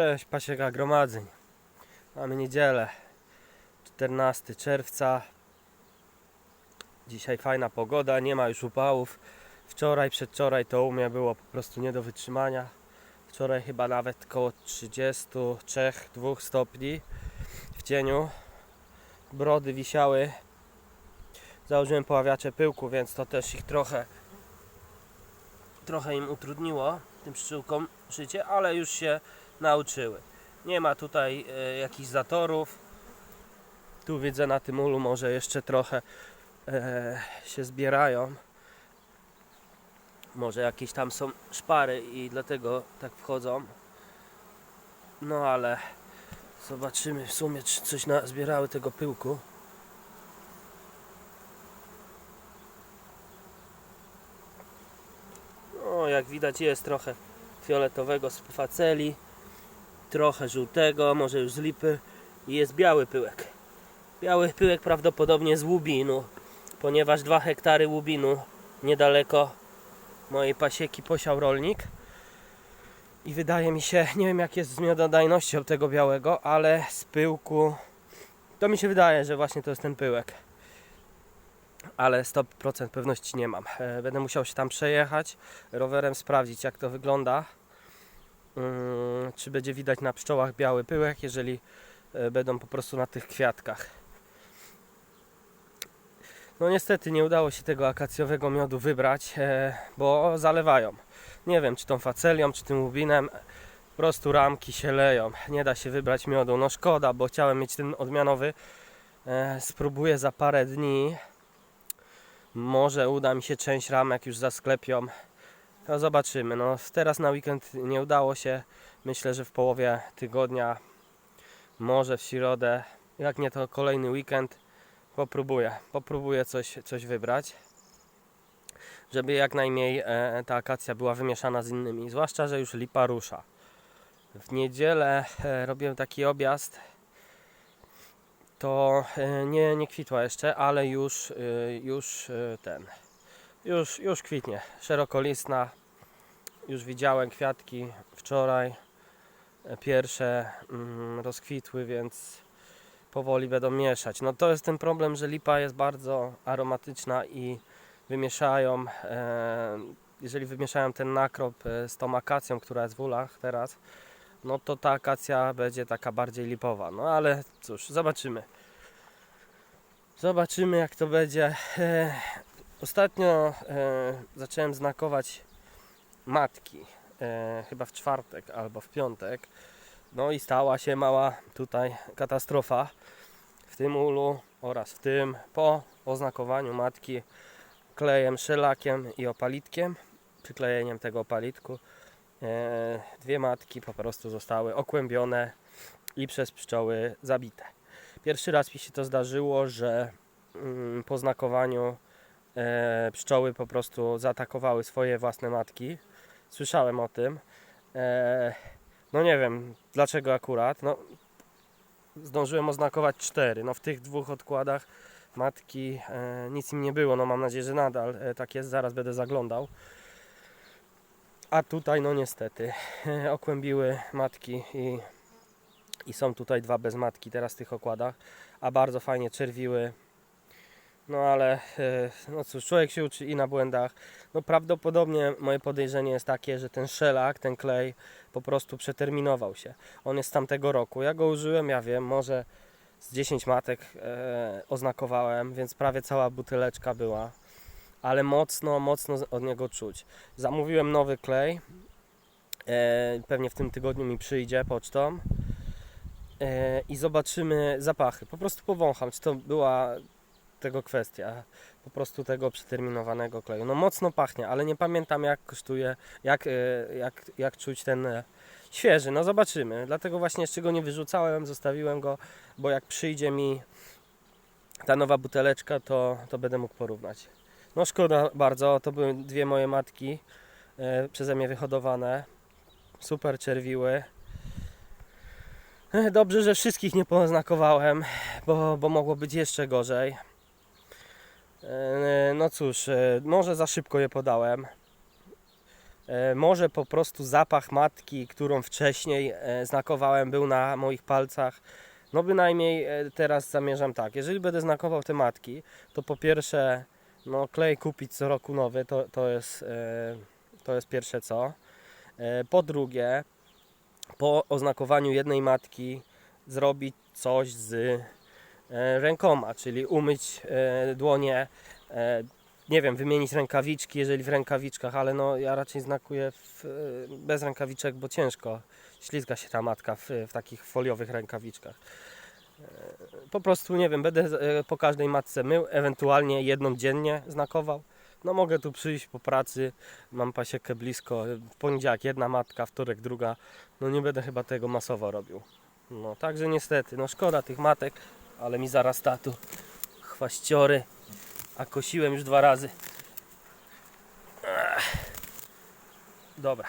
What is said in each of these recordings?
Cześć, pasieka gromadzeń. Mamy niedzielę, 14 czerwca. Dzisiaj fajna pogoda, nie ma już upałów. Wczoraj, przedwczoraj to u mnie było po prostu nie do wytrzymania. Wczoraj chyba nawet koło 33-2 stopni w cieniu. Brody wisiały. Założyłem poławiacze pyłku, więc to też ich trochę trochę im utrudniło tym pszczółkom życie, ale już się nauczyły. Nie ma tutaj e, jakichś zatorów. Tu widzę na tym ulu może jeszcze trochę e, się zbierają. Może jakieś tam są szpary i dlatego tak wchodzą. No ale zobaczymy w sumie czy coś nazbierały tego pyłku. No jak widać jest trochę fioletowego z faceli, trochę żółtego, może już z lipy i jest biały pyłek. Biały pyłek prawdopodobnie z łubinu, ponieważ 2 hektary łubinu niedaleko mojej pasieki posiał rolnik. I wydaje mi się, nie wiem jak jest z miododajnością tego białego, ale z pyłku to mi się wydaje, że właśnie to jest ten pyłek. Ale 100% pewności nie mam. E, Będę musiał się tam przejechać, rowerem sprawdzić jak to wygląda. Mm, Czy będzie widać na pszczołach biały pyłek, jeżeli e, będą po prostu na tych kwiatkach. No niestety nie udało się tego akacjowego miodu wybrać, e, bo zalewają. Nie wiem czy tą facelią, czy tym łubinem. Po prostu ramki się leją. Nie da się wybrać miodu. No szkoda, bo chciałem mieć ten odmianowy. E, Spróbuję za parę dni. Może uda mi się część ramek już zasklepią. No zobaczymy. No teraz na weekend nie udało się. Myślę, że w połowie tygodnia, może w środę, jak nie to kolejny weekend, popróbuję. Popróbuję coś, coś wybrać. Żeby jak najmniej e, ta akacja była wymieszana z innymi. Zwłaszcza, że już lipa rusza. W niedzielę e, robiłem taki objazd. To e, nie, nie kwitła jeszcze, ale już, e, już e, ten. Już, już kwitnie. Szerokolistna. Już widziałem kwiatki wczoraj. E, Pierwsze mm, rozkwitły, więc powoli będą mieszać. No to jest ten problem, że lipa jest bardzo aromatyczna i wymieszają, e, jeżeli wymieszają ten nakrop e, z tą akacją, która jest w ulach teraz, no to ta akacja będzie taka bardziej lipowa. No ale cóż, zobaczymy. Zobaczymy jak to będzie. Ostatnio zacząłem znakować matki, e, chyba w czwartek albo w piątek. No i stała się mała tutaj katastrofa w tym ulu oraz w tym po oznakowaniu matki klejem szelakiem i opalitkiem, przyklejeniem tego opalitku. E, dwie matki po prostu zostały okłębione i przez pszczoły zabite. Pierwszy raz mi się to zdarzyło, że mm, po znakowaniu e, pszczoły po prostu zaatakowały swoje własne matki. Słyszałem o tym. E, no nie wiem dlaczego akurat. No, zdążyłem oznakować cztery. No w tych dwóch odkładach matki e, nic im nie było. No mam nadzieję, że nadal e, tak jest. Zaraz będę zaglądał. A tutaj no niestety okłębiły matki i, i są tutaj dwa bez matki teraz w tych okładach. A bardzo fajnie czerwiły. No ale e, no cóż, człowiek się uczy i na błędach. No prawdopodobnie moje podejrzenie jest takie, że ten szelak, ten klej po prostu przeterminował się. On jest z tamtego roku. Ja go użyłem, ja wiem, może z 10 matek e, oznakowałem, więc prawie cała buteleczka była. Ale mocno, mocno od niego czuć. Zamówiłem nowy klej. E, pewnie w tym tygodniu mi przyjdzie pocztą. E, I zobaczymy zapachy. Po prostu powącham, czy to była tego kwestia. Po prostu tego przeterminowanego kleju. No mocno pachnie, ale nie pamiętam jak kosztuje, jak, e, jak, jak czuć ten e, świeży. No zobaczymy. Dlatego właśnie jeszcze go nie wyrzucałem, zostawiłem go, bo jak przyjdzie mi ta nowa buteleczka, to, to będę mógł porównać. No szkoda bardzo, to były dwie moje matki e, przeze mnie wyhodowane. Super czerwiły. Dobrze, że wszystkich nie poznakowałem, bo, bo mogło być jeszcze gorzej. E, No cóż, e, może za szybko je podałem. E, może po prostu zapach matki, którą wcześniej znakowałem, był na moich palcach. No bynajmniej teraz zamierzam tak, jeżeli będę znakował te matki, to po pierwsze no, klej kupić co roku nowy, to, to, jest, to jest pierwsze co. Po drugie, po oznakowaniu jednej matki zrobić coś z rękoma, czyli umyć e, dłonie, e, nie wiem, wymienić rękawiczki, jeżeli w rękawiczkach, ale no ja raczej znakuję w, e, bez rękawiczek, bo ciężko ślizga się ta matka w, w takich foliowych rękawiczkach. E, Po prostu nie wiem, będę e, po każdej matce mył, ewentualnie jedną dziennie znakował. No mogę tu przyjść po pracy, mam pasiekę blisko, w poniedziałek jedna matka, wtorek druga, no nie będę chyba tego masowo robił. No także niestety, no szkoda tych matek, ale mi zaraz tu chwaściory, a kosiłem już dwa razy. Dobra.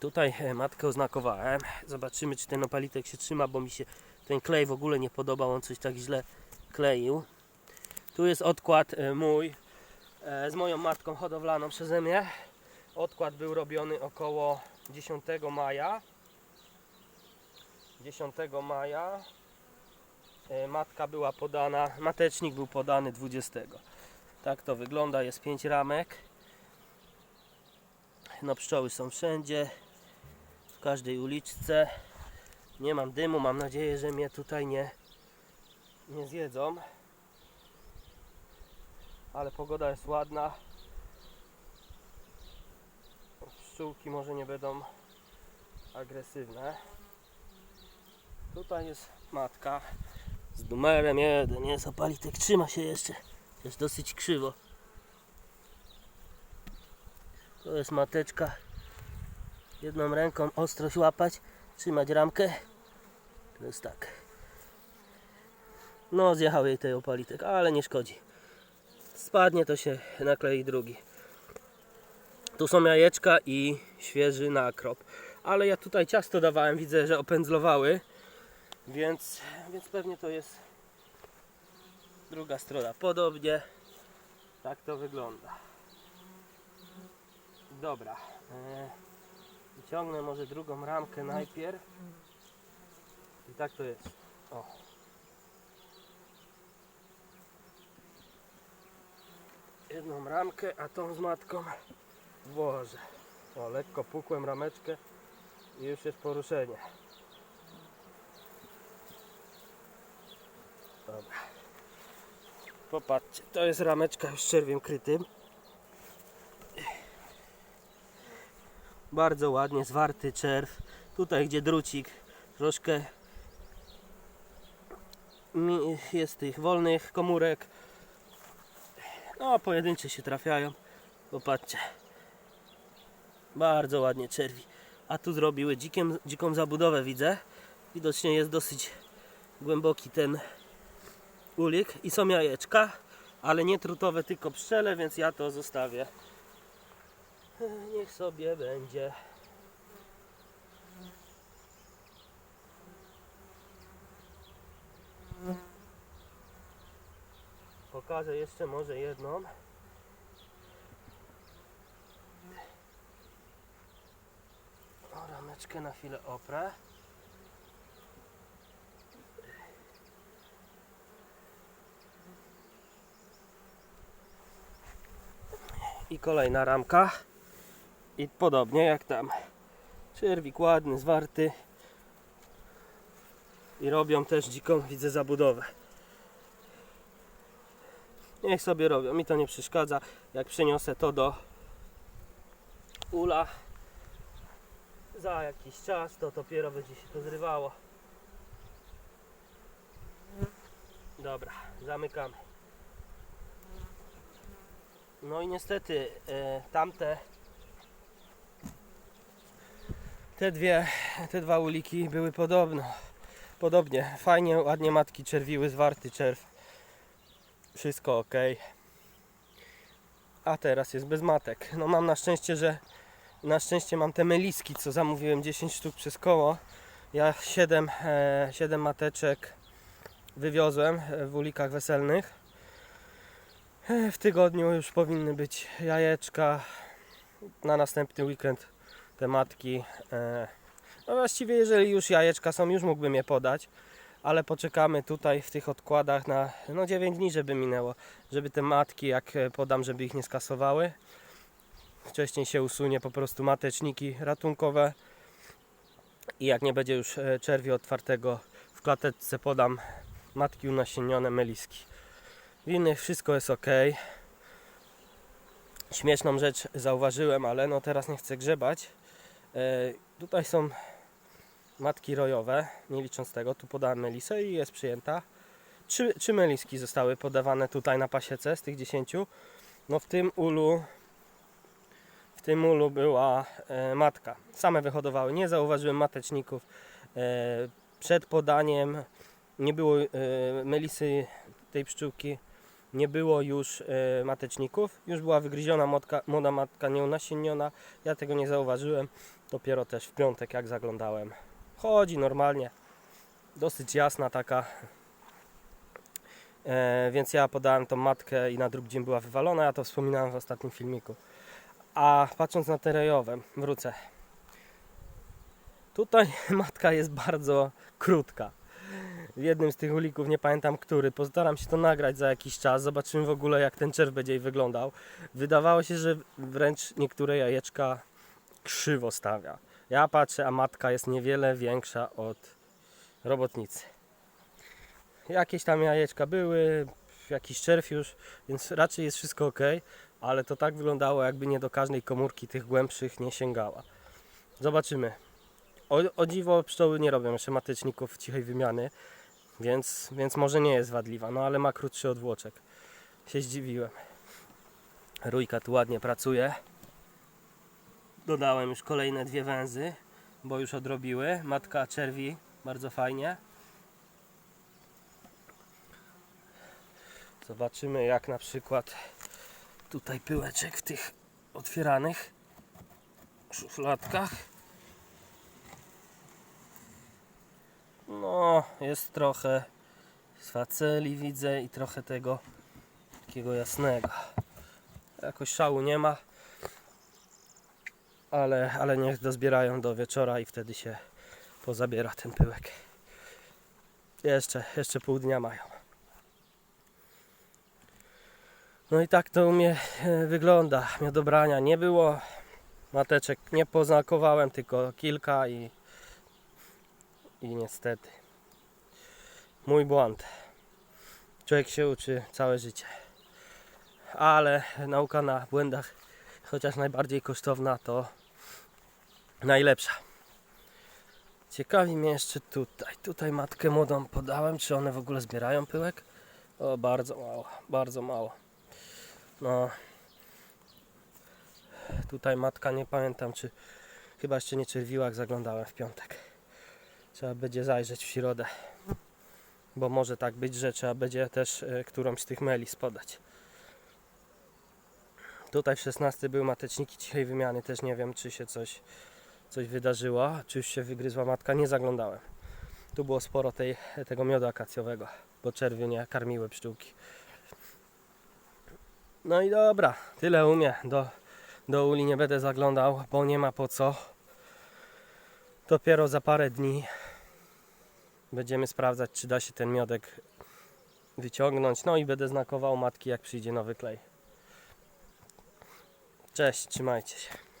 Tutaj e, matkę oznakowałem. Zobaczymy, czy ten opalitek się trzyma, bo mi się ten klej w ogóle nie podobał. On coś tak źle kleił. Tu jest odkład e, mój e, z moją matką hodowlaną przeze mnie. Odkład był robiony około 10 maja. 10 maja. E, Matka była podana, matecznik był podany 20. Tak to wygląda, jest 5 ramek. No pszczoły są wszędzie, w każdej uliczce. Nie mam dymu, mam nadzieję, że mnie tutaj nie, nie zjedzą. Ale pogoda jest ładna. Pszczółki może nie będą agresywne. Tutaj jest matka z numerem jeden. Jest opalitek, trzyma się jeszcze. Jest dosyć krzywo. To jest mateczka. Jedną ręką ostrość łapać, trzymać ramkę. To jest tak. No, zjechał jej tej opalitek, ale nie szkodzi. Spadnie, to się naklei drugi. Tu są jajeczka i świeży nakrop. Ale ja tutaj ciasto dawałem, widzę, że opędzlowały. Więc, więc pewnie to jest druga strona. Podobnie tak to wygląda. Dobra. E, wyciągnę może drugą ramkę najpierw. I tak to jest. O. Jedną ramkę, a tą z matką włożę. O, lekko pukłem rameczkę i już jest poruszenie. Popatrzcie, to jest rameczka z czerwiem krytym. Bardzo ładnie zwarty czerw. Tutaj gdzie drucik troszkę jest tych wolnych komórek. No pojedyncze się trafiają. Popatrzcie. Bardzo ładnie czerwi. A tu zrobiły dzikiem, dziką zabudowę widzę. Widocznie jest dosyć głęboki ten ulik i są jajeczka, ale nie trutowe, tylko pszczele, więc ja to zostawię. Niech sobie będzie. Pokażę jeszcze może jedną. O, rameczkę na chwilę oprę. I kolejna ramka. I podobnie jak tam. Czerwik ładny, zwarty. I robią też dziką, widzę, zabudowę. Niech sobie robią, mi to nie przeszkadza. Jak przyniosę to do ula za jakiś czas, to dopiero będzie się to zrywało. Dobra, zamykamy. No i niestety e, tamte te dwie, te dwa uliki były podobno. Podobnie, fajnie, ładnie matki czerwiły, zwarty czerw. Wszystko ok. A teraz jest bez matek. No mam na szczęście, że na szczęście mam te meliski, co zamówiłem 10 sztuk przez koło. Ja 7, e, 7 mateczek wywiozłem e, w ulikach weselnych. W tygodniu już powinny być jajeczka. na następny weekend te matki. E, no właściwie jeżeli już jajeczka są, już mógłbym je podać, ale poczekamy tutaj w tych odkładach na no 9 dni, żeby minęło, żeby te matki jak e, podam, żeby ich nie skasowały. Wcześniej się usunie po prostu mateczniki ratunkowe i jak nie będzie już e, czerwi otwartego w klateczce podam matki unasienione meliski. W innych wszystko jest ok. Śmieszną rzecz zauważyłem, ale no teraz nie chcę grzebać. E, tutaj są matki rojowe, nie licząc tego, tu podałem melisę i jest przyjęta. Trzy, trzy meliski zostały podawane tutaj na pasiece z tych 10. No w tym ulu w tym ulu była e, matka. Same wyhodowały, nie zauważyłem mateczników. E, przed podaniem nie było e, melisy tej pszczółki, nie było już e, mateczników. Już była wygryziona motka, młoda matka nieunasienniona. Ja tego nie zauważyłem. Dopiero też w piątek jak zaglądałem. Chodzi normalnie. Dosyć jasna taka. E, więc ja podałem tą matkę i na drugi dzień była wywalona. Ja to wspominałem w ostatnim filmiku. A patrząc na te rejowe, wrócę. Tutaj matka jest bardzo krótka. W jednym z tych ulików, nie pamiętam który, postaram się to nagrać za jakiś czas. Zobaczymy w ogóle jak ten czerw będzie wyglądał. Wydawało się, że wręcz niektóre jajeczka krzywo stawia. Ja patrzę, a matka jest niewiele większa od robotnicy. Jakieś tam jajeczka były, jakiś czerw już, więc raczej jest wszystko ok, ale to tak wyglądało, jakby nie do każdej komórki tych głębszych nie sięgała. Zobaczymy. O, o dziwo pszczoły nie robią jeszcze cichej wymiany, więc, więc może nie jest wadliwa, no ale ma krótszy odwłoczek. Się zdziwiłem. Rójka tu ładnie pracuje. Dodałem już kolejne dwie węzy, bo już odrobiły. Matka czerwi, bardzo fajnie. Zobaczymy jak na przykład tutaj pyłeczek w tych otwieranych szufladkach. No, jest trochę faceli widzę i trochę tego takiego jasnego. Jakoś szału nie ma, ale, ale niech dozbierają do wieczora i wtedy się pozabiera ten pyłek. Jeszcze, jeszcze pół dnia mają. No i tak to u mnie e, wygląda. Miodobrania nie było. Mateczek nie poznakowałem, tylko kilka i, i niestety. Mój błąd. Człowiek się uczy całe życie. Ale nauka na błędach, chociaż najbardziej kosztowna, to najlepsza. Ciekawi mnie jeszcze tutaj. Tutaj matkę młodą podałem. Czy one w ogóle zbierają pyłek? O, bardzo mało, bardzo mało. No. Tutaj matka nie pamiętam, czy chyba jeszcze nie czerwiła, jak zaglądałem w piątek. Trzeba będzie zajrzeć w środę. Bo może tak być, że trzeba będzie też e, którąś z tych melis podać. Tutaj w 16 były mateczniki cichej wymiany, też nie wiem, czy się coś, coś wydarzyło, czy już się wygryzła matka, nie zaglądałem. Tu było sporo tej, tego miodu akacjowego, bo czerwie nie karmiły pszczółki. No i dobra, tyle umie. Do, do uli nie będę zaglądał, bo nie ma po co. Dopiero za parę dni będziemy sprawdzać, czy da się ten miodek wyciągnąć. No i będę znakował matki, jak przyjdzie nowy klej. Cześć, trzymajcie się.